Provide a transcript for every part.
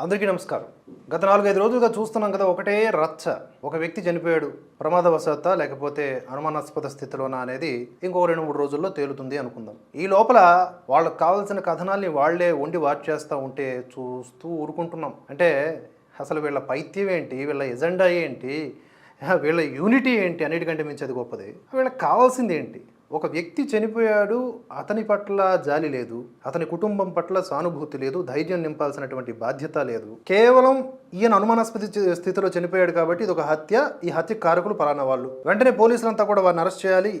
అందరికీ నమస్కారం. గత నాలుగైదు రోజులుగా చూస్తున్నాం కదా ఒకటే రచ్చ. ఒక వ్యక్తి చనిపోయాడు. ప్రమాదవశాత్త లేకపోతే అనుమానాస్పద స్థితిలోనా అనేది ఇంకో రెండు మూడు రోజుల్లో తేలుతుంది అనుకుందాం. ఈ లోపల వాళ్ళకి కావాల్సిన కథనాల్ని వాళ్ళే వండి వాచ్ చేస్తూ ఉంటే చూస్తూ ఊరుకుంటున్నాం. అంటే అసలు వీళ్ళ పైత్యం ఏంటి? వీళ్ళ ఎజెండా ఏంటి? వీళ్ళ యూనిటీ ఏంటి? అన్నిటికంటే మించి గొప్పది. వీళ్ళకి కావాల్సింది ఏంటి? ఒక వ్యక్తి చనిపోయాడు అతని పట్ల జాలి లేదు అతని కుటుంబం పట్ల సానుభూతి లేదు ధైర్యం నింపాల్సినటువంటి బాధ్యత లేదు. కేవలం ఈయన అనుమానాస్పద స్థితిలో చనిపోయాడు కాబట్టి ఇది ఒక హత్య ఈ హత్య కారకులు పలానా వాళ్ళు. వెంటనే పోలీసులంతా కూడా వారిని అరెస్ట్ చేయాలి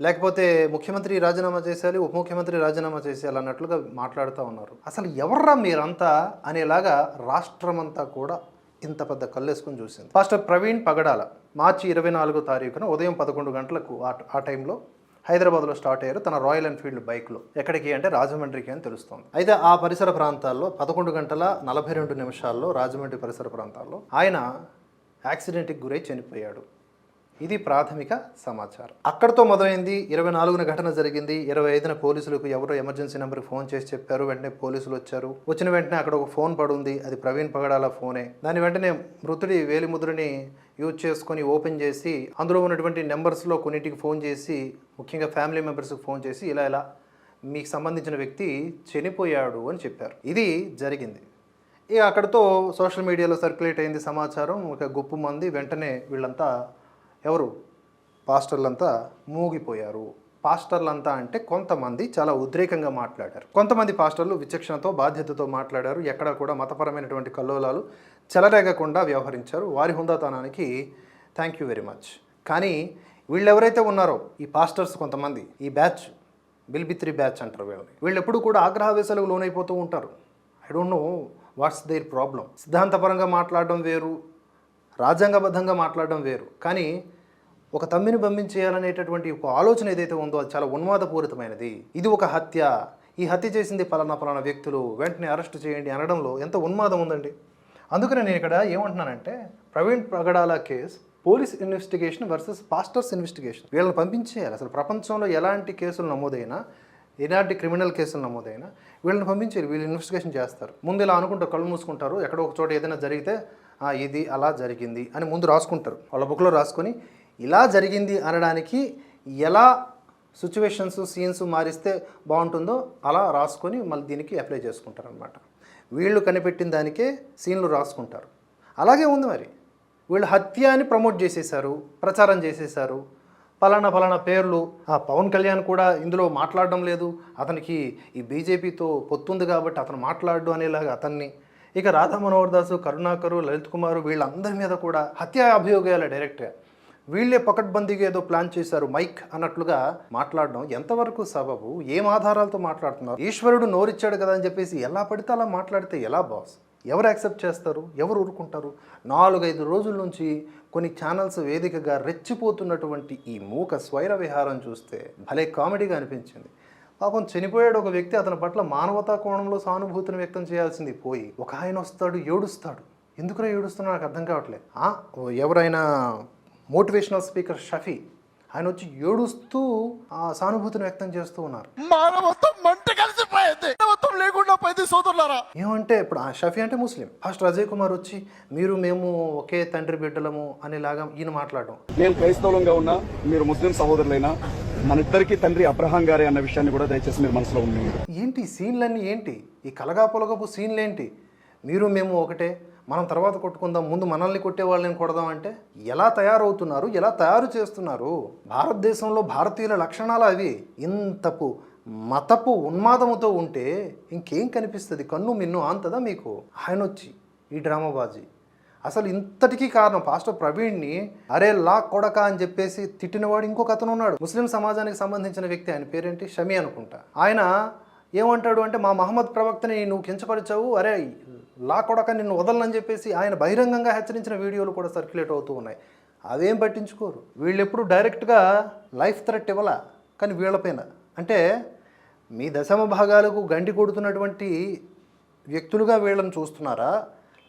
లేకపోతే ముఖ్యమంత్రి రాజీనామా చేసేయాలి ఉప ముఖ్యమంత్రి రాజీనామా చేసేయాలి అన్నట్లుగా మాట్లాడుతూ ఉన్నారు. అసలు ఎవర్రా మీరంతా అనేలాగా రాష్ట్రమంతా కూడా ఇంత పెద్ద కళ్ళేసుకొని చూసింది. పాస్టర్ ప్రవీణ్ పగడాల మార్చి ఇరవై నాలుగో తారీఖున ఉదయం పదకొండు గంటలకు ఆ ఆ టైంలో హైదరాబాద్లో స్టార్ట్ అయ్యారు తన రాయల్ ఎన్ఫీల్డ్ బైక్లో. ఎక్కడికి అంటే రాజమండ్రికి అని తెలుస్తోంది. అయితే ఆ పరిసర ప్రాంతాల్లో పదకొండు గంటల నలభై రెండు నిమిషాల్లో రాజమండ్రి పరిసర ప్రాంతాల్లో ఆయన యాక్సిడెంట్కి గురై చనిపోయాడు. ఇది ప్రాథమిక సమాచారం. అక్కడితో మొదలైంది. ఇరవై నాలుగున ఘటన జరిగింది. ఇరవై ఐదున పోలీసులకు ఎవరో ఎమర్జెన్సీ నెంబర్కి ఫోన్ చేసి చెప్పారు. వెంటనే పోలీసులు వచ్చారు. వచ్చిన వెంటనే అక్కడ ఒక ఫోన్ పడుంది. అది ప్రవీణ్ పగడాల ఫోనే. దాని వెంటనే మృతుడి వేలిముద్రని యూజ్ చేసుకొని ఓపెన్ చేసి అందులో ఉన్నటువంటి నెంబర్స్లో కొన్నిటికి ఫోన్ చేసి ముఖ్యంగా ఫ్యామిలీ మెంబర్స్కి ఫోన్ చేసి ఇలా ఇలా మీకు సంబంధించిన వ్యక్తి చనిపోయాడు అని చెప్పారు. ఇది జరిగింది. ఇక అక్కడితో సోషల్ మీడియాలో సర్క్యులేట్ అయింది సమాచారం. ఒక గుప్పు మంది వెంటనే వీళ్ళంతా ఎవరు? పాస్టర్లంతా మూగిపోయారు. పాస్టర్లంతా అంటే కొంతమంది చాలా ఉద్రేకంగా మాట్లాడారు. కొంతమంది పాస్టర్లు విచక్షణతో బాధ్యతతో మాట్లాడారు. ఎక్కడ కూడా మతపరమైనటువంటి కల్లోలాలు చెలరేగకుండా వ్యవహరించారు. వారి హుందాతనానికి థ్యాంక్ యూ వెరీ మచ్ కానీ వీళ్ళు ఎవరైతే ఉన్నారో ఈ పాస్టర్స్ కొంతమంది ఈ బ్యాచ్ బిల్బిత్రి బ్యాచ్ అంటారు వీళ్ళని. వీళ్ళు ఎప్పుడు కూడా ఆగ్రహవేశాలకు లోనైపోతూ ఉంటారు. I don't know what's there problem సిద్ధాంతపరంగా మాట్లాడడం వేరు రాజ్యాంగబద్ధంగా మాట్లాడడం వేరు. కానీ ఒక తమ్మిని పంపించేయాలనేటటువంటి ఒక ఆలోచన ఏదైతే ఉందో అది చాలా ఉన్మాదపూరితమైనది. ఇది ఒక హత్య. ఈ హత్య చేసింది పలానా పలానా వ్యక్తులు. వెంటనే అరెస్ట్ చేయండి అనడంలో ఎంత ఉన్మాదం ఉందండి. అందుకనే నేను ఇక్కడ ఏమంటున్నానంటే Praveen Pragadala case police investigation versus pastors investigation. వీళ్ళని పంపించేయాలి. అసలు ప్రపంచంలో ఎలాంటి కేసులు నమోదైనా ఎలాంటి క్రిమినల్ కేసులు నమోదైనా వీళ్ళని పంపించారు వీళ్ళు ఇన్వెస్టిగేషన్ చేస్తారు. ముందు ఇలా అనుకుంటారు కళ్ళు మూసుకుంటారు. ఎక్కడో ఒక చోట ఏదైనా జరిగితే ఇది అలా జరిగింది అని ముందు రాసుకుంటారు. వాళ్ళ బుక్లో రాసుకొని ఇలా జరిగింది అనడానికి ఎలా సిచ్యువేషన్స్ సీన్స్ మారిస్తే బాగుంటుందో అలా రాసుకొని మళ్ళీ దీనికి అప్లై చేసుకుంటారు అనమాట వీళ్ళు కనిపెట్టిన దానికే సీన్లు రాసుకుంటారు. అలాగే ఉంది మరి. వీళ్ళు హత్య అని ప్రమోట్ చేసేశారు ప్రచారం చేసేశారు. పలానా పలానా పేర్లు ఆ పవన్ కళ్యాణ్ కూడా ఇందులో మాట్లాడడం లేదు. అతనికి ఈ బీజేపీతో పొత్తుంది కాబట్టి అతను మాట్లాడు అనేలాగా అతన్ని ఇక రాధా మనోహర్ దాసు కరుణాకరు లలిత్ కుమార్ వీళ్ళందరి మీద కూడా హత్య అభియోగాలు డైరెక్ట్గా. వీళ్ళే పకడ్బందీగా ఏదో ప్లాన్ చేశారు మైక్ అన్నట్లుగా మాట్లాడడం ఎంతవరకు సబబు? ఏం ఆధారాలతో మాట్లాడుతున్నారు? ఈశ్వరుడు నోరిచ్చాడు కదా అని చెప్పేసి ఎలా పడితే అలా మాట్లాడితే ఎలా బాస్? ఎవరు యాక్సెప్ట్ చేస్తారు? ఎవరు ఊరుకుంటారు? నాలుగైదు రోజుల నుంచి కొన్ని ఛానల్స్ వేదికగా రెచ్చిపోతున్నటువంటి ఈ మూక స్వైర విహారం చూస్తే భలే కామెడీగా అనిపించింది. పాపం చనిపోయాడు ఒక వ్యక్తి అతని పట్ల మానవతా కోణంలో సానుభూతిని వ్యక్తం చేయాల్సింది పోయి ఒక ఆయన వస్తాడు ఏడుస్తాడు. ఎందుకురా ఏడుస్తున్నా నాకు అర్థం కావట్లేదు. ఎవరైనా మోటివేషనల్ స్పీకర్ షఫీ ఆయన వచ్చి ఏడుస్తూ ఆ సానుభూతిని వ్యక్తం చేస్తూ ఉన్నారు. మానవత్వం లేకుండా పోయింది సోదరులారా. ఏమంటే ఇప్పుడు ఆ షఫీ అంటే ముస్లిం. ఫస్ట్ అజయ్ కుమార్ వచ్చి మీరు మేము ఒకే తండ్రి బిడ్డలము అనేలాగా ఈయన మాట్లాడడం. నేను క్రైస్తవులంగా ఉన్నా మీరు ముస్లిం సహోదరులైనా మన ఇద్దరికి తండ్రి అబ్రహాం గారే అన్న విషయాన్ని కూడా దయచేసి మీరు మనసులో ఉంది ఏంటి సీన్లన్నీ ఏంటి? ఈ కలగా పొలగపు సీన్లు ఏంటి మీరు మేము ఒకటే మనం తర్వాత కొట్టుకుందాం ముందు మనల్ని కొట్టే వాళ్ళని కొడదాం అంటే ఎలా తయారవుతున్నారు ఎలా తయారు చేస్తున్నారు? భారతదేశంలో భారతీయుల లక్షణాలు అవి. ఇంతపు మతపు ఉన్మాదముతో ఉంటే ఇంకేం కనిపిస్తుంది? కన్ను మిన్ను అంతదా మీకు? ఆయన వచ్చి ఈ డ్రామాబాజీ. అసలు ఇంతటికీ కారణం పాస్టర్ ప్రవీణ్ని అరే లా కొడక అని చెప్పేసి తిట్టినవాడు ఇంకొక అతను ఉన్నాడు. ముస్లిం సమాజానికి సంబంధించిన వ్యక్తి. ఆయన పేరేంటి? షమి అనుకుంటా. ఆయన ఏమంటాడు అంటే మా మహమ్మద్ ప్రవక్తని నువ్వు కించపరిచావు? అరే లా కొడక నిన్ను వదలనని చెప్పేసి ఆయన బహిరంగంగా హెచ్చరించిన వీడియోలు కూడా సర్క్యులేట్ అవుతూ ఉన్నాయి. అవేం పట్టించుకోరు? వీళ్ళు ఎప్పుడు డైరెక్ట్గా లైఫ్ థ్రెట్ ఇవ్వాల? కానీ వీళ్ళపైన అంటే మీ దశమ భాగాలకు గండి కొడుతున్నటువంటి వ్యక్తులుగా వీళ్ళని చూస్తున్నారా?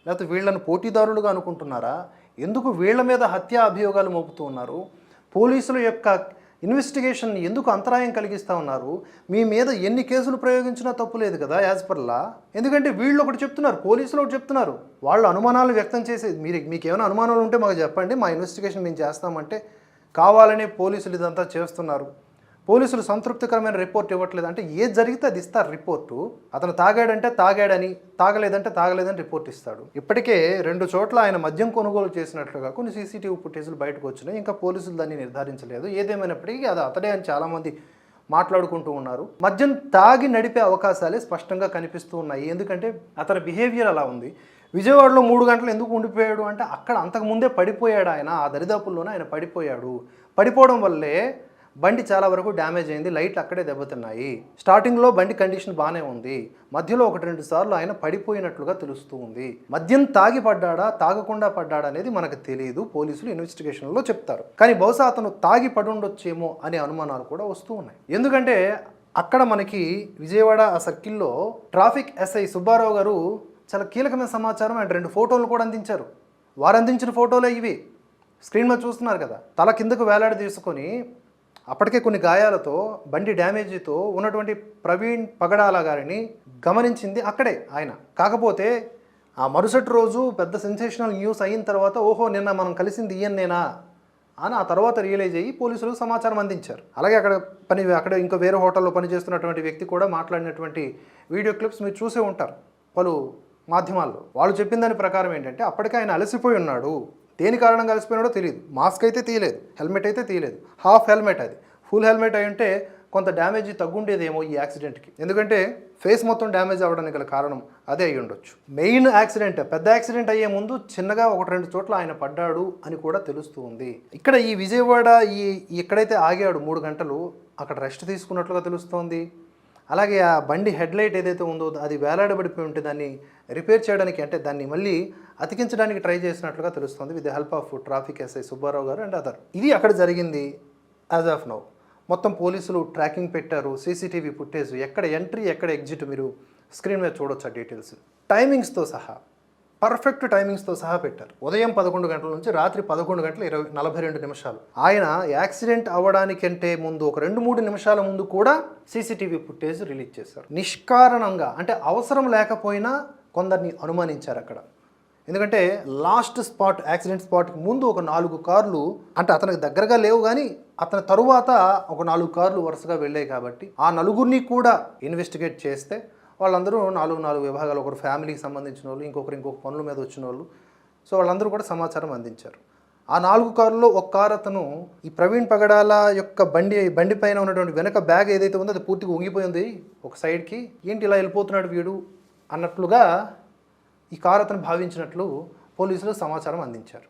లేకపోతే వీళ్ళని పోటీదారులుగా అనుకుంటున్నారా? ఎందుకు వీళ్ళ మీద హత్య అభియోగాలు మోపుతూ ఉన్నారు? పోలీసుల యొక్క ఇన్వెస్టిగేషన్ ఎందుకు అంతరాయం కలిగిస్తూ ఉన్నారు? మీ మీద ఎన్ని కేసులు ప్రయోగించినా తప్పు లేదు కదా యాజ్ పర్ లా. ఎందుకంటే వీళ్ళు ఒకటి చెప్తున్నారు పోలీసులు ఒకటి చెప్తున్నారు. వాళ్ళు అనుమానాలు వ్యక్తం చేసేది మీరు మీకు ఏమైనా అనుమానాలు ఉంటే మాకు చెప్పండి మా ఇన్వెస్టిగేషన్ మేము చేస్తామంటే కావాలనే పోలీసులు ఇదంతా చేస్తున్నారు. పోలీసులు సంతృప్తికరమైన రిపోర్ట్ ఇవ్వట్లేదు అంటే ఏది జరిగితే అది ఇస్తారు రిపోర్టు. అతను తాగాడంటే తాగాడని తాగలేదంటే తాగలేదని రిపోర్ట్ ఇస్తాడు. ఇప్పటికే రెండు చోట్ల ఆయన మద్యం కొనుగోలు చేసినట్లుగా కొన్ని సీసీటీవీ ఫుటేజ్లు బయటకు వచ్చినాయి. ఇంకా పోలీసులు దాన్ని నిర్ధారించలేదు. ఏదేమైనప్పటికీ అది అతడే అని చాలామంది మాట్లాడుకుంటూ ఉన్నారు. మద్యం తాగి నడిపే అవకాశాలే స్పష్టంగా కనిపిస్తూ ఉన్నాయి. ఎందుకంటే అతని బిహేవియర్ అలా ఉంది. విజయవాడలో మూడు గంటలు ఎందుకు ఉండిపోయాడు అంటే అక్కడ అంతకుముందే పడిపోయాడు ఆయన. ఆ దరిదాపుల్లోనే ఆయన పడిపోయాడు. పడిపోవడం వల్లే బండి చాలా వరకు డ్యామేజ్ అయింది లైట్లు అక్కడే దెబ్బతిన్నాయి. స్టార్టింగ్లో బండి కండిషన్ బాగానే ఉంది. మధ్యలో ఒకటి రెండు సార్లు ఆయన పడిపోయినట్లుగా తెలుస్తూ ఉంది. మద్యం తాగి పడ్డాడా తాగకుండా పడ్డాడా అనేది మనకు తెలియదు పోలీసులు ఇన్వెస్టిగేషన్లో చెప్తారు. కానీ బహుశా అతను తాగి పడుండొచ్చేమో అనే అనుమానాలు కూడా వస్తూ ఉన్నాయి. ఎందుకంటే అక్కడ మనకి విజయవాడ ఆ సర్కిల్లో ట్రాఫిక్ ఎస్ఐ సుబ్బారావు గారు చాలా కీలకమైన సమాచారం అండ్ రెండు ఫోటోలు కూడా అందించారు. వారు అందించిన ఫోటోలే ఇవి. స్క్రీన్ మీద చూస్తున్నారు కదా. తల కిందకు వేలాడి తీసుకొని అప్పటికే కొన్ని గాయాలతో బండి డ్యామేజీతో ఉన్నటువంటి ప్రవీణ్ పగడాల గారిని గమనించింది అక్కడే ఆయన. కాకపోతే ఆ మరుసటి రోజు పెద్ద సెన్సేషనల్ న్యూస్ అయిన తర్వాత ఓహో నిన్న మనం కలిసింది ఈయన్నేనా? అని ఆ తర్వాత రియలైజ్ అయ్యి పోలీసులకు సమాచారం అందించారు. అలాగే అక్కడ పని అక్కడ ఇంకా వేరే హోటల్లో పనిచేస్తున్నటువంటి వ్యక్తి కూడా మాట్లాడినటువంటి వీడియో క్లిప్స్ మీరు చూసే ఉంటారు పలు మాధ్యమాల్లో. వాళ్ళు చెప్పిన దాని ప్రకారం ఏంటంటే అప్పటికే ఆయన అలసిపోయి ఉన్నాడు. దేని కారణం కలిసిపోయినాడో తెలియదు. మాస్క్ అయితే తీయలేదు హెల్మెట్ అయితే తీయలేదు. హాఫ్ హెల్మెట్ అది. ఫుల్ హెల్మెట్ అయి ఉంటే కొంత డ్యామేజ్ తగ్గుండేదేమో ఈ యాక్సిడెంట్కి. ఎందుకంటే ఫేస్ మొత్తం డ్యామేజ్ అవ్వడానికి గల కారణం అదే అయి ఉండొచ్చు. మెయిన్ యాక్సిడెంట్ పెద్ద యాక్సిడెంట్ అయ్యే ముందు చిన్నగా ఒకటి రెండు చోట్ల ఆయన పడ్డాడు అని కూడా తెలుస్తూ ఉంది. ఇక్కడ ఈ విజయవాడ ఈ ఎక్కడైతే ఆగాడు మూడు గంటలు అక్కడ రెస్ట్ తీసుకున్నట్లుగా తెలుస్తోంది. అలాగే ఆ బండి హెడ్లైట్ ఏదైతే ఉందో అది వేలాడబడిపోయి ఉంటే దాన్ని రిపేర్ చేయడానికి అంటే దాన్ని మళ్ళీ అతికించడానికి ట్రై చేసినట్లుగా తెలుస్తుంది with the help of traffic SI Subbarao garu and other. ఇది అక్కడ జరిగింది యాజ్ ఆఫ్ నౌ. మొత్తం పోలీసులు ట్రాకింగ్ పెట్టారు సీసీటీవీ ఫుటేజ్ ఎక్కడ ఎంట్రీ ఎక్కడ ఎగ్జిట్ మీరు స్క్రీన్ మీద చూడొచ్చు ఆ డీటెయిల్స్. టైమింగ్స్తో సహా పర్ఫెక్ట్ టైమింగ్స్తో సహా పెట్టారు. ఉదయం పదకొండు గంటల నుంచి రాత్రి పదకొండు గంటల ఇరవై నలభై రెండు నిమిషాలు. ఆయన యాక్సిడెంట్ అవ్వడానికంటే ముందు ఒక రెండు మూడు నిమిషాల ముందు కూడా సీసీటీవీ ఫుటేజ్ రిలీజ్ చేశారు. నిష్కారణంగా అంటే అవసరం లేకపోయినా కొందరిని అనుమానించారు అక్కడ. ఎందుకంటే లాస్ట్ స్పాట్ యాక్సిడెంట్ స్పాట్కి ముందు ఒక నాలుగు కార్లు అంటే అతనికి దగ్గరగా లేవు కానీ అతని తరువాత ఒక నాలుగు కార్లు వరుసగా వెళ్ళాయి కాబట్టి ఆ నలుగురిని కూడా ఇన్వెస్టిగేట్ చేస్తే వాళ్ళందరూ నాలుగు నాలుగు విభాగాలు ఒకరు ఫ్యామిలీకి సంబంధించిన వాళ్ళు ఇంకొకరు ఇంకొక పనుల మీద వచ్చిన వాళ్ళు. సో వాళ్ళందరూ కూడా సమాచారం అందించారు. ఆ నాలుగు కారుల్లో ఒక కారు అతను ఈ ప్రవీణ్ పగడాల యొక్క బండి బండి పైన ఉన్నటువంటి వెనక బ్యాగ్ ఏదైతే ఉందో అది పూర్తిగా ఉంగిపోయింది. ఒక సైడ్కి ఏంటి ఇలా వెళ్ళిపోతున్నాడు వీడు? అన్నట్లుగా ఈ కారు అతను భావించినట్లు పోలీసులు సమాచారం అందించారు.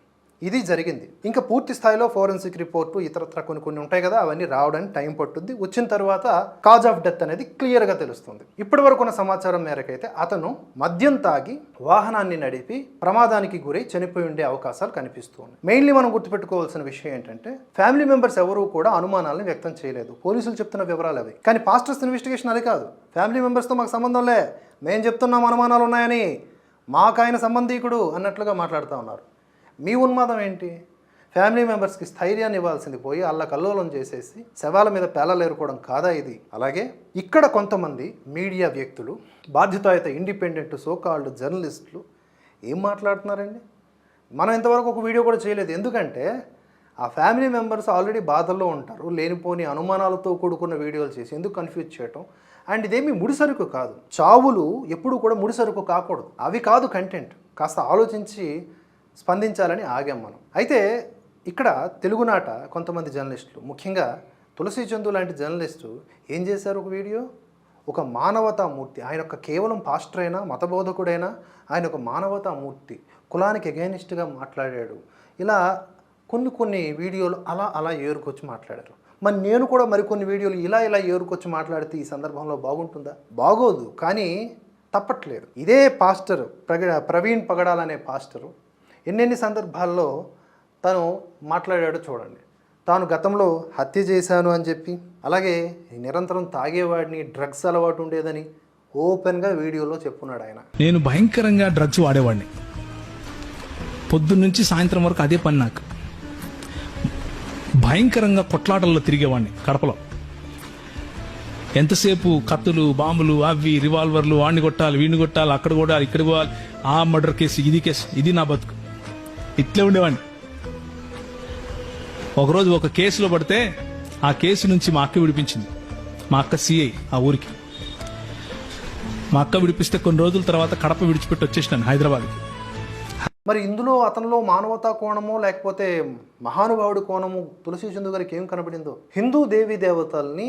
ఇది జరిగింది. ఇంకా పూర్తి స్థాయిలో ఫోరెన్సిక్ రిపోర్టు ఇతరత్ర కొన్ని కొన్ని ఉంటాయి కదా అవన్నీ రావడానికి టైం పట్టుద్ది. వచ్చిన తర్వాత కాజ్ ఆఫ్ డెత్ అనేది క్లియర్గా తెలుస్తుంది. ఇప్పటి వరకు ఉన్న సమాచారం మేరకైతే అతను మద్యం తాగి వాహనాన్ని నడిపి ప్రమాదానికి గురై చనిపోయి ఉండే అవకాశాలు కనిపిస్తూ ఉన్నాయి మెయిన్లీ మనం గుర్తుపెట్టుకోవాల్సిన విషయం ఏంటంటే ఫ్యామిలీ మెంబర్స్ ఎవరూ కూడా అనుమానాలను వ్యక్తం చేయలేదు. పోలీసులు చెప్తున్న వివరాలు అవి. కానీ పాస్టర్స్ ఇన్వెస్టిగేషన్ అది కాదు. ఫ్యామిలీ మెంబర్స్తో మాకు సంబంధం లే. మేము చెప్తున్నాం అనుమానాలు ఉన్నాయని. మాకు ఆయన సంబంధీకుడు అన్నట్లుగా మాట్లాడుతూ ఉన్నారు. మీ ఉన్మాదం ఏంటి? ఫ్యామిలీ మెంబర్స్కి స్థైర్యాన్ని ఇవ్వాల్సింది పోయి అల్ల కల్లోలం చేసేసి శవాల మీద పేలలేరుకోవడం కాదా ఇది? అలాగే ఇక్కడ కొంతమంది మీడియా వ్యక్తులు బాధ్యతాయుత ఇండిపెండెంట్ సోకాల్డ్ జర్నలిస్టులు ఏం మాట్లాడుతున్నారండి? మనం ఇంతవరకు ఒక వీడియో కూడా చేయలేదు. ఎందుకంటే ఆ ఫ్యామిలీ మెంబర్స్ ఆల్రెడీ బాధల్లో ఉంటారు లేనిపోని అనుమానాలతో కూడుకున్న వీడియోలు చేసి ఎందుకు కన్ఫ్యూజ్ చేయటం? అండ్ ఇదేమి ముడిసరుకు కాదు. చావులు ఎప్పుడు కూడా ముడిసరుకు కాకూడదు. అవి కాదు కంటెంట్ కాస్త ఆలోచించి స్పందించాలని ఆగాం మనం. అయితే ఇక్కడ తెలుగునాట కొంతమంది జర్నలిస్టులు ముఖ్యంగా తులసి చందు లాంటి జర్నలిస్టు ఏం చేశారు ఒక వీడియో? ఒక మానవతా మూర్తి. ఆయన ఒక కేవలం పాస్టర్ అయినా మతబోధకుడైనా ఆయన ఒక మానవతా మూర్తి. కులానికి అగైనిస్ట్గా మాట్లాడాడు. ఇలా కొన్ని కొన్ని వీడియోలు అలా అలా ఏరుకొచ్చి మాట్లాడారు. మరి నేను కూడా మరికొన్ని వీడియోలు ఇలా ఇలా ఏరుకొచ్చి మాట్లాడితే ఈ సందర్భంలో బాగుంటుందా? బాగోదు. కానీ తప్పట్లేదు. ఇదే పాస్టర్ ప్రగ ప్రవీణ్ పగడాలనే పాస్టరు ఎన్నెన్ని సందర్భాల్లో తను మాట్లాడాడో చూడండి. తాను గతంలో హత్య చేశాను అని చెప్పి అలాగే నిరంతరం తాగేవాడిని డ్రగ్స్ అలవాటు ఉండేదని ఓపెన్గా వీడియోలో చెప్పున్నాడు ఆయన. నేను భయంకరంగా డ్రగ్స్ వాడేవాడిని. పొద్దున్నుంచి సాయంత్రం వరకు అదే పని నాకు. భయంకరంగా కొట్లాటల్లో తిరిగేవాడిని కడపలో. ఎంతసేపు కత్తులు బాంబులు అవి రివాల్వర్లు వాడిని కొట్టాలి వీడిని కొట్టాలి అక్కడ కొట్టాలి ఇక్కడ పోవాలి. ఆ మర్డర్ కేసు ఇది కేసు ఇది నా బతుకు. ఇట్లే ఉండేవాడిని ఒకరోజు ఒక కేసులో పడితే ఆ కేసు నుంచి మా అక్క విడిపించింది. మా అక్క సిఐ ఆ ఊరికి. మా అక్క విడిపిస్తే కొన్ని రోజుల తర్వాత కడప విడిచిపెట్టి వచ్చేసినాను హైదరాబాద్కి. మరి ఇందులో అతనిలో మానవతా కోణమో లేకపోతే మహానుభావుడి కోణము తులసి చందు గారికి ఏం కనబడిందో? హిందూ దేవీ దేవతల్ని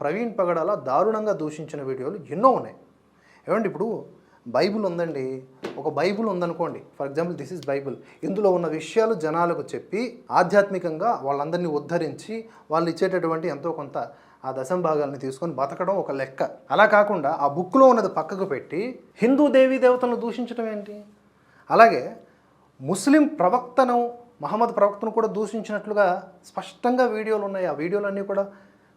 ప్రవీణ్ పగడాల దారుణంగా దూషించిన వీడియోలు ఎన్నో ఉన్నాయి. ఏమండి ఇప్పుడు బైబిల్ ఉందండి. ఒక బైబిల్ ఉందనుకోండి. For example this is Bible. ఇందులో ఉన్న విషయాలు జనాలకు చెప్పి ఆధ్యాత్మికంగా వాళ్ళందరినీ ఉద్ధరించి వాళ్ళు ఇచ్చేటటువంటి ఎంతో కొంత ఆ దశం భాగాల్ని తీసుకొని బతకడం ఒక లెక్క. అలా కాకుండా ఆ బుక్లో ఉన్నది పక్కకు పెట్టి హిందూ దేవీ దేవతలను దూషించడం ఏంటి? అలాగే ముస్లిం ప్రవక్తను మహమ్మద్ ప్రవక్తను కూడా దూషించినట్లుగా స్పష్టంగా వీడియోలు ఉన్నాయి. ఆ వీడియోలన్నీ కూడా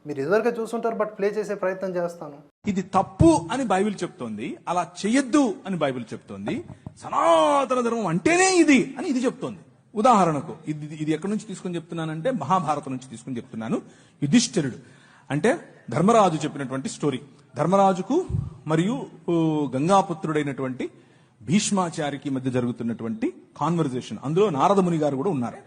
మీరు ఇదివరకే చూసుంటారు బట్ ప్లే చేసే ప్రయత్నం చేస్తాను. ఇది తప్పు అని బైబిల్ చెప్తోంది. అలా చెయ్యొద్దు అని బైబిల్ చెప్తోంది. సనాతన ధర్మం అంటేనే ఇది అని ఇది చెప్తోంది. ఉదాహరణకు ఇది ఇది ఎక్కడి నుంచి తీసుకొని చెప్తున్నానంటే మహాభారతం నుంచి తీసుకొని చెప్తున్నాను. యుధిష్ఠిరుడు. అంటే ధర్మరాజు చెప్పినటువంటి స్టోరీ. ధర్మరాజుకు మరియు గంగాపుత్రుడైనటువంటి భీష్మాచారికి మధ్య జరుగుతున్నటువంటి కాన్వర్జేషన్ అందులో నారద ముని గారు కూడా ఉన్నారు.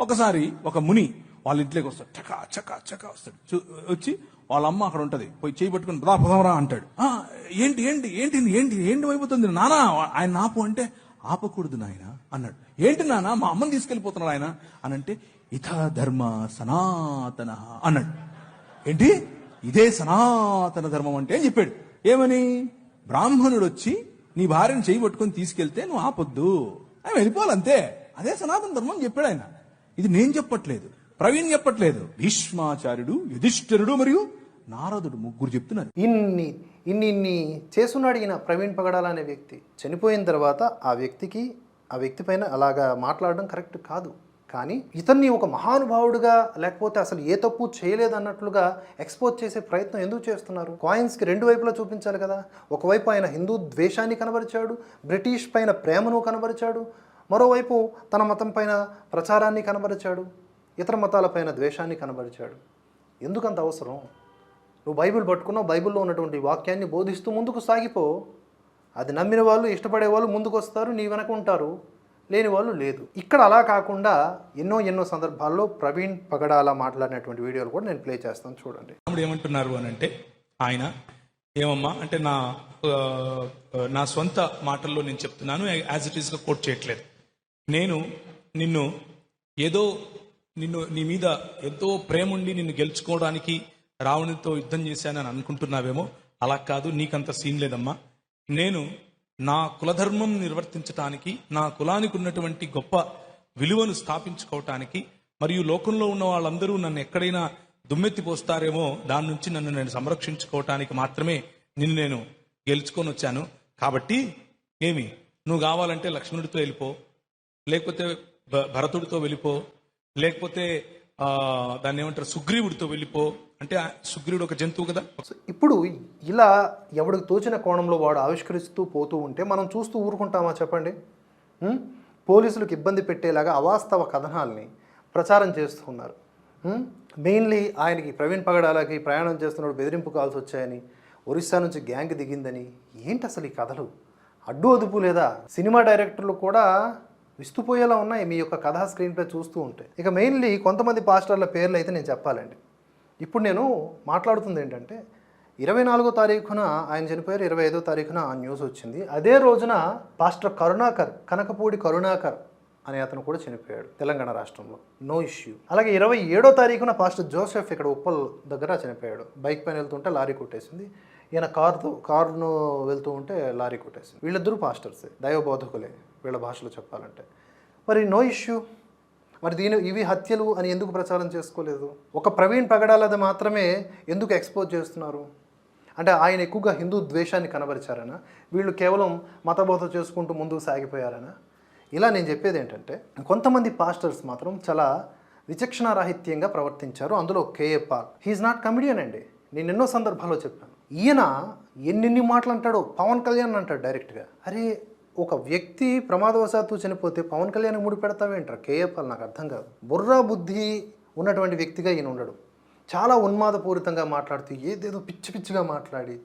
ఒకసారి ఒక ముని వాళ్ళ ఇంట్లోకి వస్తాడు. చకా చకా చకా వస్తాడు. చూ- వచ్చి వాళ్ళ అమ్మ అక్కడ ఉంటది. పోయి చేయి పట్టుకుని పదా పదవరా అంటాడు. "ఆ, ఏంటి ఏంటి ఏంటి ఏంటి ఏంటి అయిపోతుంది నానా ఆయన ఆపు అంటే ఆపకూడదు నాయన అన్నాడు. ఏంటి నానా మా అమ్మని తీసుకెళ్ళిపోతున్నాడు ఆయన అని అంటే ఇథ ధర్మ సనాతన అన్నాడు. ఏంటి? ఇదే సనాతన ధర్మం అంటే అని చెప్పాడు. ఏమని? బ్రాహ్మణుడు వచ్చి నీ భార్యను చేయి పట్టుకొని తీసుకెళ్తే నువ్వు ఆపొద్దు. ఆయన వెళ్ళిపోవాలంతే అదే సనాతన ధర్మం చెప్పాడు ఆయన. ఇది నేను చెప్పట్లేదు ప్రవీణ్ చెప్పట్లేదు. భీష్మాచార్యుడు యుధిష్ఠరుడు మరియు నారదుడు ముగ్గురు చెప్తున్నారు. ఇన్ని ఇన్ని ఇన్ని చేస్తున్నాడు ఈయన ప్రవీణ్ పగడాల అనే వ్యక్తి చనిపోయిన తర్వాత ఆ వ్యక్తికి ఆ వ్యక్తి పైన అలాగా మాట్లాడడం కరెక్ట్ కాదు. కానీ ఇతన్ని ఒక మహానుభావుడిగా లేకపోతే అసలు ఏ తప్పు చేయలేదు అన్నట్లుగా ఎక్స్పోజ్ చేసే ప్రయత్నం ఎందుకు చేస్తున్నారు? కాయిన్స్కి రెండు వైపులా చూపించాలి కదా. ఒకవైపు ఆయన హిందూ ద్వేషాన్ని కనబరిచాడు బ్రిటిష్ పైన ప్రేమను కనబరిచాడు మరోవైపు తన మతం పైన ప్రచారాన్ని కనబరిచాడు ఇతర మతాలపైన ద్వేషాన్ని కనబరిచాడు. ఎందుకంత అవసరం? నువ్వు బైబిల్ పట్టుకున్నావు బైబిల్లో ఉన్నటువంటి వాక్యాన్ని బోధిస్తూ ముందుకు సాగిపో. అది నమ్మిన వాళ్ళు ఇష్టపడే వాళ్ళు ముందుకు వస్తారు నీ వెనక ఉంటారు. లేని వాళ్ళు లేదు. ఇక్కడ అలా కాకుండా ఎన్నో ఎన్నో సందర్భాల్లో ప్రవీణ్ పగడాల మాట్లాడినటువంటి వీడియోలు కూడా నేను ప్లే చేస్తాను చూడండి. రాముడు ఏమంటున్నారు అని అంటే ఆయన ఏమమ్మా అంటే నా నా సొంత మాటల్లో నేను చెప్తున్నాను యాజ్ ఇట్ ఈస్గా కోట్ చేయట్లేదు. నేను నిన్ను ఏదో నిన్ను నీ మీద ఎంతో ప్రేమ ఉండి నిన్ను గెలుచుకోవడానికి రావణితో యుద్ధం చేశానని అనుకుంటున్నావేమో అలా కాదు నీకంత సీన్ లేదమ్మా. నేను నా కులధర్మం నిర్వర్తించటానికి నా కులానికి ఉన్నటువంటి గొప్ప విలువను స్థాపించుకోవటానికి మరియు లోకంలో ఉన్న వాళ్ళందరూ నన్ను ఎక్కడైనా దుమ్మెత్తిపోస్తారేమో దాని నుంచి నన్ను నేను సంరక్షించుకోవటానికి మాత్రమే నిన్ను నేను గెలుచుకొని వచ్చాను. కాబట్టి ఏమి? నువ్వు కావాలంటే లక్ష్మణుడితో వెళ్ళిపో లేకపోతే భ- భరతుడితో వెళ్ళిపో లేకపోతే దాన్ని ఏమంటారు సుగ్రీవుడితో వెళ్ళిపో. అంటే సుగ్రీవుడు ఒక జంతువు కదా? ఇప్పుడు ఇలా ఎవడికి తోచిన కోణంలో వాడు ఆవిష్కరిస్తూ పోతూ ఉంటే మనం చూస్తూ ఊరుకుంటామా చెప్పండి? పోలీసులకు ఇబ్బంది పెట్టేలాగా అవాస్తవ కథనాల్ని ప్రచారం చేస్తూ ఉన్నారు మెయిన్లీ ఆయనకి ప్రవీణ్ పగడాలకి ప్రయాణం చేస్తున్నప్పుడు బెదిరింపు కాల్స్ వచ్చాయని ఒరిస్సా నుంచి గ్యాంగ్ దిగిందని. ఏంటి అసలు ఈ కథలు? అడ్డు అదుపు లేదా? సినిమా డైరెక్టర్లు కూడా విస్తుపోయేలా ఉన్నాయి మీ యొక్క కథా స్క్రీన్ ప్లే చూస్తూ ఉంటే. ఇక మెయిన్లీ కొంతమంది పాస్టర్ల పేర్లు అయితే నేను చెప్పాలండి. ఇప్పుడు నేను మాట్లాడుతుంది ఏంటంటే ఇరవై నాలుగో తారీఖున ఆయన చనిపోయారు ఇరవై ఐదో తారీఖున ఆ న్యూస్ వచ్చింది. అదే రోజున పాస్టర్ కరుణాకర్ కనకపూడి కరుణాకర్ అనే అతను కూడా చనిపోయాడు తెలంగాణ రాష్ట్రంలో. No issue. అలాగే ఇరవై ఏడో తారీఖున పాస్టర్ జోసెఫ్ ఇక్కడ ఉప్పల్ దగ్గర చనిపోయాడు. బైక్ పైన వెళ్తుంటే లారీ కొట్టేసింది. ఈయన కారుతో కారును వెళ్తూ ఉంటే లారీ కొట్టేసింది. వీళ్ళిద్దరూ పాస్టర్సే దైవబోధకులే వీళ్ళ భాషలో చెప్పాలంటే. మరి నో ఇష్యూ. మరి దీని ఇవి హత్యలు అని ఎందుకు ప్రచారం చేసుకోలేదు? ఒక ప్రవీణ్ పగడాలది మాత్రమే ఎందుకు ఎక్స్పోజ్ చేస్తున్నారు? అంటే ఆయన ఎక్కువగా హిందూ ద్వేషాన్ని కనబరిచారనా? వీళ్ళు కేవలం మతబోధ చేసుకుంటూ ముందుకు సాగిపోయారనా? ఇలా నేను చెప్పేది ఏంటంటే కొంతమంది పాస్టర్స్ మాత్రం చాలా విచక్షణారాహిత్యంగా ప్రవర్తించారు. అందులో KA Paul. He is not comedian అండి. నేను ఎన్నో సందర్భాల్లో చెప్పాను. ఈయన ఎన్నెన్ని మాటలు అంటాడో పవన్ కళ్యాణ్ అంటాడు డైరెక్ట్గా. అరే ఒక వ్యక్తి ప్రమాదవశాత్తు చనిపోతే పవన్ కళ్యాణ్ ముడి పెడతావేంటారు? కేఏ పాల్ నాకు అర్థం కాదు. బుర్రా బుద్ధి ఉన్నటువంటి వ్యక్తిగా ఈయన ఉండడు. చాలా ఉన్మాదపూరితంగా మాట్లాడుతూ ఏదేదో పిచ్చి పిచ్చిగా మాట్లాడి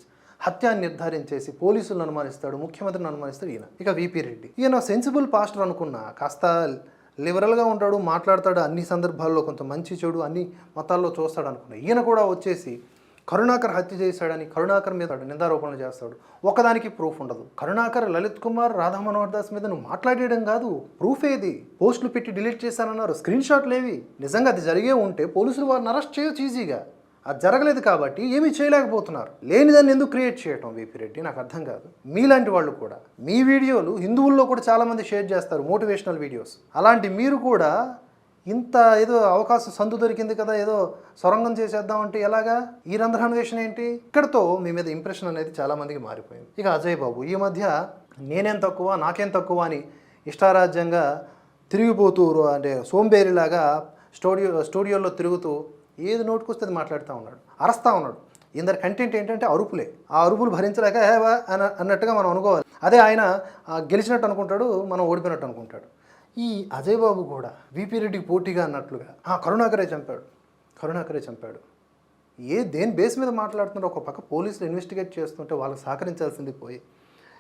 హత్యాన్ని నిర్ధారించేసి పోలీసులను అనుమానిస్తాడు ముఖ్యమంత్రిని అనుమానిస్తాడు ఈయన. ఇక విపి రెడ్డి. ఈయన సెన్సిబుల్ పాస్టర్ అనుకున్నా కాస్త లిబరల్గా ఉంటాడు మాట్లాడతాడు అన్ని సందర్భాల్లో కొంత మంచి చెడు అన్ని మతాల్లో చూస్తాడు అనుకున్నా ఈయన కూడా వచ్చేసి కరుణాకర్ హత్య చేశాడని కరుణాకర్ మీద నిందారోపణలు చేస్తాడు. ఒకదానికి ప్రూఫ్ ఉండదు. కరుణాకర్ లలిత్ కుమార్ రాధా మనోహర్ దాస్ మీద నువ్వు మాట్లాడేయడం కాదు. ప్రూఫ్ ఏది? పోస్టులు పెట్టి డిలీట్ చేశానన్నారు. స్క్రీన్ షాట్లు ఏవి? నిజంగా అది జరిగే ఉంటే పోలీసులు వారిని అరెస్ట్ చేయొచ్చు ఈజీగా అది జరగలేదు కాబట్టి ఏమీ చేయలేకపోతున్నారు. లేనిదాన్ని ఎందుకు క్రియేట్ చేయటం? వీపీ రెడ్డి నాకు అర్థం కాదు. మీలాంటి వాళ్ళు కూడా. మీ వీడియోలు హిందువుల్లో కూడా చాలామంది షేర్ చేస్తారు. మోటివేషనల్ వీడియోస్ అలాంటి మీరు కూడా ఇంత ఏదో అవకాశం సందు దొరికింది కదా ఏదో సొరంగం చేసేద్దామంటే ఎలాగా? ఈ రంధ్రాన్వేషణ ఏంటి? ఇక్కడతో మీ మీద ఇంప్రెషన్ అనేది చాలామందికి మారిపోయింది. ఇక అజయ్ బాబు ఈ మధ్య నేనేం తక్కువ నాకేం తక్కువ అని ఇష్టారాజ్యంగా తిరిగిపోతూ అంటే సోంబేరిలాగా స్టూడియో స్టూడియోలో తిరుగుతూ ఏది నోటుకొస్తే అది మాట్లాడుతూ ఉన్నాడు అరస్తా ఉన్నాడు. ఇందరి కంటెంట్ ఏంటంటే అరుపులే. ఆ అరుపులు భరించలేక అన్న అన్నట్టుగా మనం అనుకోవాలి. అదే ఆయన గెలిచినట్టు అనుకుంటాడు మనం ఓడిపోయినట్టు అనుకుంటాడు. ఈ అజయ్ బాబు కూడా విపి రెడ్డికి పోటీగా అన్నట్లుగా. "ఆ, కరుణాకరే చంపాడు. కరుణాకరే చంపాడు. ఏ దేని బేస్ మీద మాట్లాడుతున్నారో ఒక పక్క పోలీసులు ఇన్వెస్టిగేట్ చేస్తుంటే వాళ్ళకి సహకరించాల్సింది పోయి.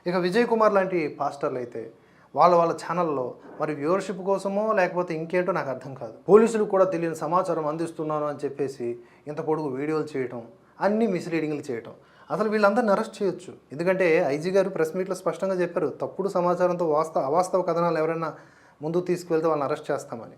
ఇక విజయ్ కుమార్ లాంటి పాస్టర్లు అయితే వాళ్ళ వాళ్ళ ఛానల్లో మరి వ్యూవర్షిప్ కోసమో లేకపోతే ఇంకేంటో నాకు అర్థం కాదు. పోలీసులు కూడా తెలియని సమాచారం అందిస్తున్నాను అని చెప్పేసి ఇంత పొడుగు వీడియోలు చేయటం అన్ని మిస్లీడింగ్లు చేయటం అసలు వీళ్ళందరిని అరెస్ట్ చేయొచ్చు. ఎందుకంటే ఐజీ గారు ప్రెస్ మీట్లో స్పష్టంగా చెప్పారు తప్పుడు సమాచారంతో వాస్తవ అవాస్తవ కథనాలు ఎవరైనా ముందు తీసుకువెళ్తే వాళ్ళని అరెస్ట్ చేస్తామని.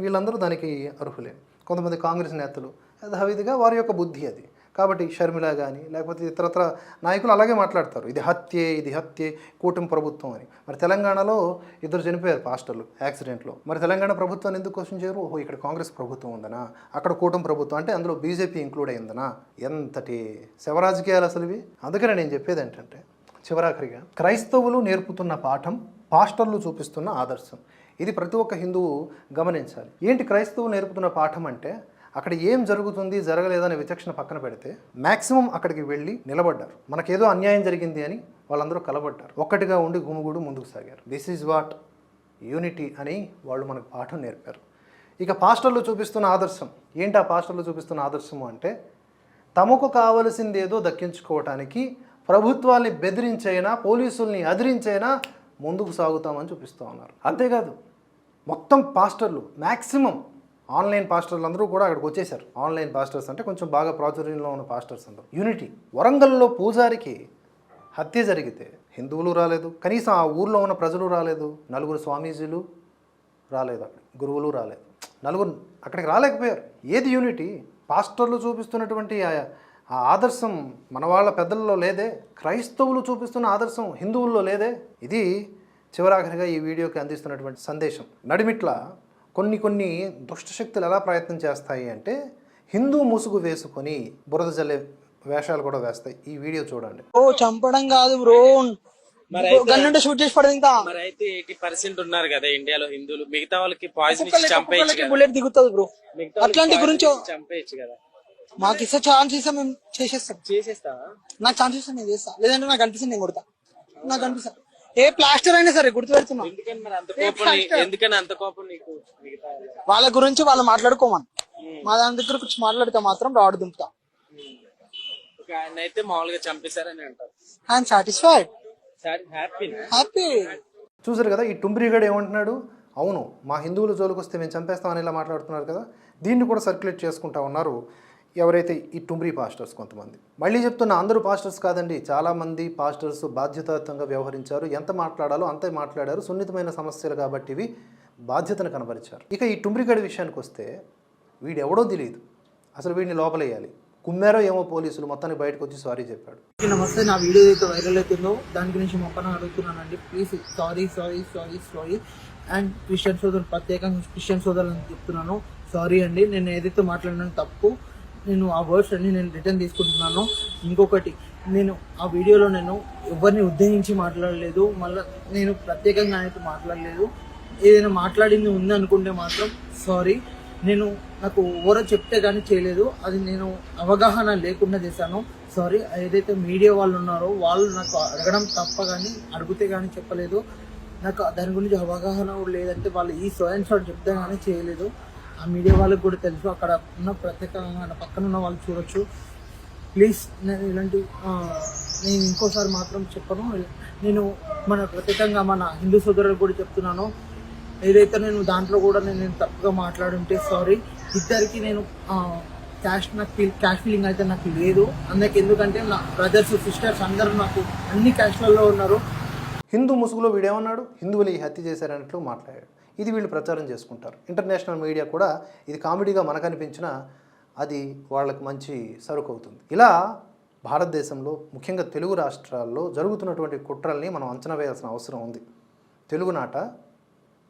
వీళ్ళందరూ దానికి అర్హులే. కొంతమంది కాంగ్రెస్ నేతలు. యథావిధిగా వారి యొక్క బుద్ధి అది. కాబట్టి షర్మిల కానీ లేకపోతే ఇతరత్ర నాయకులు అలాగే మాట్లాడతారు. ఇది హత్యే ఇది హత్యే కూటమి ప్రభుత్వం అని. మరి తెలంగాణలో ఇద్దరు చనిపోయారు పాస్టర్లు యాక్సిడెంట్లో. మరి తెలంగాణ ప్రభుత్వాన్ని ఎందుకు క్వశ్చన్ చేయరు? ఓహో ఇక్కడ కాంగ్రెస్ ప్రభుత్వం ఉందనా? అక్కడ కూటమి ప్రభుత్వం అంటే అందులో బీజేపీ ఇంక్లూడ్ అయిందనా ఎంతటి శవరాజకీయాలు అసలు ఇవి? అందుకనే నేను చెప్పేది ఏంటంటే చివరాఖరిగా క్రైస్తవులు నేర్పుతున్న పాఠం పాస్టర్లు చూపిస్తున్న ఆదర్శం. ఇది ప్రతి ఒక్క హిందువు గమనించాలి. ఏంటి క్రైస్తవు నేర్పుతున్న పాఠం అంటే అక్కడ ఏం జరుగుతుంది జరగలేదనే విచక్షణ పక్కన పెడితే మ్యాక్సిమం అక్కడికి వెళ్ళి నిలబడ్డారు. మనకేదో అన్యాయం జరిగింది అని వాళ్ళందరూ కలబడ్డారు. ఒక్కటిగా ఉండి గుమిగూడు ముందుకు సాగారు. దిస్ ఈజ్ వాట్ యూనిటీ అని వాళ్ళు మనకు పాఠం నేర్పారు. ఇక పాస్టర్లు చూపిస్తున్న ఆదర్శం. ఏంటి ఆ పాస్టర్లు చూపిస్తున్న ఆదర్శము అంటే తమకు కావలసిందేదో దక్కించుకోవటానికి ప్రభుత్వాల్ని బెదిరించైనా పోలీసుల్ని అదిరించైనా ముందుకు సాగుతామని చూపిస్తూ ఉన్నారు. అంతేకాదు మొత్తం పాస్టర్లు మ్యాక్సిమం ఆన్లైన్ పాస్టర్లు అందరూ కూడా అక్కడికి వచ్చేసారు. ఆన్లైన్ పాస్టర్స్ అంటే కొంచెం బాగా ప్రాచుర్యంలో ఉన్న పాస్టర్స్ అందరూ. యూనిటీ. వరంగల్లో పూజారికి హత్య జరిగితే హిందువులు రాలేదు. కనీసం ఆ ఊర్లో ఉన్న ప్రజలు రాలేదు. నలుగురు స్వామీజీలు రాలేదు అక్కడ. గురువులు రాలేదు. నలుగురు అక్కడికి రాలేకపోయారు. ఏది యూనిటీ? పాస్టర్లు చూపిస్తున్నటువంటి ఆ ఆ ఆదర్శం మన వాళ్ళ పెద్దల్లో లేదే. క్రైస్తవులు చూపిస్తున్న ఆదర్శం హిందువుల్లో లేదే. ఇది చివరాఖరిగా ఈ వీడియోకి అందిస్తున్నటువంటి సందేశం. నడిమిట్ల కొన్ని కొన్ని దుష్టశక్తులు ఎలా ప్రయత్నం చేస్తాయి అంటే హిందూ ముసుగు వేసుకొని బురద జల్లే వేషాలు కూడా వేస్తాయి. ఈ వీడియో చూడండి. ఓ చంపడం కాదు బ్రో. గన్నుంటే షూట్ చేసి పడదు ఇంకా మరి అయితే ఎయిటీ పర్సెంట్ ఉన్నారు కదా ఇండియాలో హిందువులు. మిగతా వాళ్ళకి పాయిజన్ ఇచ్చి చంపేయచ్చు కదా. బుల్లెట్ దిగుతుంది బ్రో. అట్లాంటి గురించి చంపేయచ్చు కదా. మాకు ఇస్తే ఛాన్స్ ఇస్తే మేము చేసేస్తాం. చేసేస్తావా? నాకు ఛాన్స్ ఇస్తే నేను చేస్తా. లేదంటే నాకు అనిపిస్తుంది నేను కొడతా. నాకు అనిపిస్తా. ఏ ప్లాస్టర్ అయినా సరే గుర్తు పెడుతున్నా. ఎందుకని అంత కోపం నీకు? వాళ్ళ గురించి వాళ్ళు మాట్లాడుకోమని. మా దాని దగ్గర వచ్చి మాట్లాడితే మాత్రం రాడు దింపుతా. ఒక ఆయన అయితే మామూలుగా చంపేశారని అంటారు. ఐఎమ్ సాటిస్ఫైడ్ హ్యాపీనా హ్యాపీ చూసారు కదా ఈ టుంబ్రిగడ్ ఏమంటున్నాడు? అవును మా హిందువుల జోలికి వస్తే మేము చంపేస్తామని ఇలా మాట్లాడుతున్నారు కదా. దీన్ని కూడా సర్క్యులేట్ చేసుకుంటా ఉన్నారు. ఎవరైతే ఈ టుంబ్రీ పాస్టర్స్ కొంతమంది? మళ్ళీ చెప్తున్న అందరూ పాస్టర్స్ కాదండి. చాలామంది పాస్టర్స్ బాధ్యతాయుతంగా వ్యవహరించారు. ఎంత మాట్లాడాలో అంతే మాట్లాడారు. సున్నితమైన సమస్యలు కాబట్టి ఇవి బాధ్యతను కనబరిచారు. ఇక ఈ టుమ్రిగడి విషయానికి వస్తే వీడెవడో తెలియదు అసలు వీడిని లోపలేయాలి. కుమ్మారో ఏమో పోలీసులు మొత్తానికి బయటకు వచ్చి సారీ చెప్పాడు. నమస్తే నా వీడియో అయితే వైరల్ అవుతుందో దాని గురించి మొక్కన అడుగుతున్నానండి. Please sorry sorry sorry sorry and Christian సోదరులు ప్రత్యేకంగా క్రిస్టియన్ సోదరులను చెప్తున్నాను. సారీ అండి నేను ఏదైతే మాట్లాడినా తప్పు. నేను ఆ వర్డ్స్ అన్ని నేను రిటర్న్ తీసుకుంటున్నాను. ఇంకొకటి నేను ఆ వీడియోలో నేను ఎవరిని ఉద్దేశించి మాట్లాడలేదు మళ్ళీ నేను ప్రత్యేకంగా అయితే మాట్లాడలేదు. ఏదైనా మాట్లాడింది ఉంది అనుకుంటే మాత్రం సారీ నేను నాకు ఓవరో చెప్తే కానీ చేయలేదు. అది నేను అవగాహన లేకుండా చేశాను. సారీ ఏదైతే మీడియా వాళ్ళు ఉన్నారో వాళ్ళు నాకు అడగడం తప్ప కానీ అడిగితే కానీ చెప్పలేదు. నాకు దాని గురించి అవగాహన లేదంటే వాళ్ళు ఈ స్వయం షాట్ చెప్తే కానీ చేయలేదు. ఆ మీడియా వాళ్ళకి కూడా తెలుసు. అక్కడ ఉన్న ప్రత్యేకంగా పక్కన ఉన్న వాళ్ళు చూడొచ్చు. ప్లీజ్ నేను ఇలాంటి నేను ఇంకోసారి మాత్రం చెప్పను. నేను మన ప్రత్యేకంగా మన హిందూ సోదరులకు కూడా చెప్తున్నాను. ఏదైతే నేను దాంట్లో కూడా నేను నేను తప్పుగా మాట్లాడుంటే సారీ. ఇద్దరికి నేను క్యాష్ నాకు ఫీల్ క్యాష్ ఫీలింగ్ అయితే నాకు లేదు. అందుకే ఎందుకంటే నా బ్రదర్స్ సిస్టర్స్ అందరూ నాకు అన్ని క్యాష్లలో ఉన్నారు. హిందూ ముసుగులో వీడేమన్నాడు? హిందువులు ఈ హత్య చేశారన్నట్లు మాట్లాడాడు. ఇది వీళ్ళు ప్రచారం చేసుకుంటారు. ఇంటర్నేషనల్ మీడియా కూడా ఇది కామెడీగా మనకు అనిపించినా అది వాళ్ళకి మంచి సరుకు అవుతుంది ఇలా భారతదేశంలో ముఖ్యంగా తెలుగు రాష్ట్రాల్లో జరుగుతున్నటువంటి కుట్రల్ని మనం అంచనా వేయాల్సిన అవసరం ఉంది. తెలుగునాట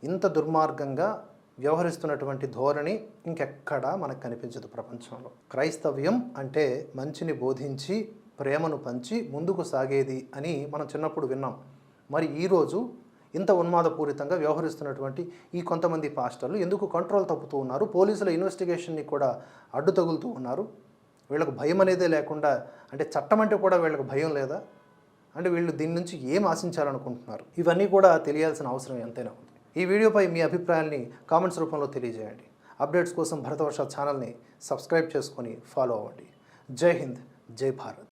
ఇంత దుర్మార్గంగా వ్యవహరిస్తున్నటువంటి ధోరణి ఇంకెక్కడా మనకు కనిపించదు ప్రపంచంలో. క్రైస్తవ్యం అంటే మంచిని బోధించి ప్రేమను పంచి ముందుకు సాగేది అని మనం చిన్నప్పుడు విన్నాం. మరి ఈరోజు ఇంత ఉన్మాదపూరితంగా వ్యవహరిస్తున్నటువంటి ఈ కొంతమంది పాస్టర్లు ఎందుకు కంట్రోల్ తప్పుతూ ఉన్నారు? పోలీసుల ఇన్వెస్టిగేషన్ని కూడా అడ్డు తగులుతూ ఉన్నారు. వీళ్ళకు భయం అనేదే లేకుండా అంటే చట్టం అంటే కూడా వీళ్ళకి భయం లేదా? అంటే వీళ్ళు దీని నుంచి ఏం ఆశించాలనుకుంటున్నారు? ఇవన్నీ కూడా తెలియాల్సిన అవసరం ఎంతైనా ఉంది. ఈ వీడియోపై మీ అభిప్రాయాల్ని కామెంట్స్ రూపంలో తెలియజేయండి. అప్డేట్స్ కోసం భరతవర్ష ఛానల్ని సబ్స్క్రైబ్ చేసుకొని ఫాలో అవ్వండి. జై హింద్ జై భారత్.